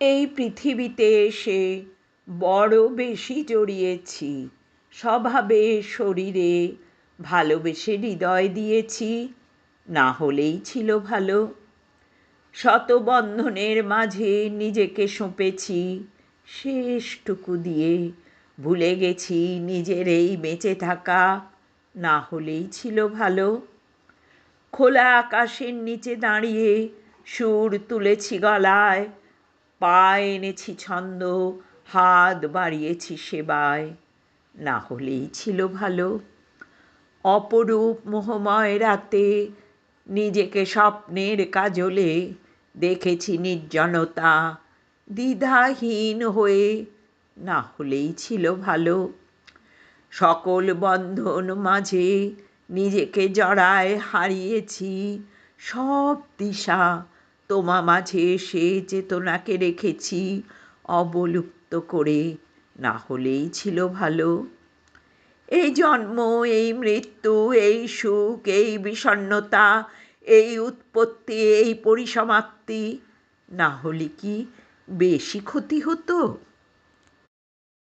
এই পৃথিবীতে এসে বড় বেশি জড়িয়েছি, স্বভাবে শরীরে ভালোবেসে হৃদয় দিয়েছি, না হলেই ছিল ভালো। শত বন্ধনের মাঝে নিজেকে সঁপেছি, শেষটুকু দিয়ে ভুলে গেছি নিজের এই বেঁচে থাকা, না হলেই ছিল ভালো। খোলা আকাশের নিচে দাঁড়িয়ে সুর তুলেছি গলায় পা এনেছি ছন্দ, হাত বাড়িয়েছি সেবায়। না হলেই ছিল ভালো। অপরূপ মোহময় রাতে নিজেকে স্বপ্নের কাজলে দেখেছি নির্জনতা, দ্বিধাহীন হয়ে। না হলেই ছিল ভালো। সকল বন্ধন মাঝে নিজেকে জড়ায় হারিয়েছি সব দিশা। তোমা মাঝে সে চেতনাকে রেখেছি অবলুপ্ত করে, না হলেই ছিল ভালো। এই জন্ম, এই মৃত্যু, এই সুখ, এই বিষণ্নতা এই উৎপত্তি, এই পরিসমাপ্তি, না হলে কি বেশি ক্ষতি হতো?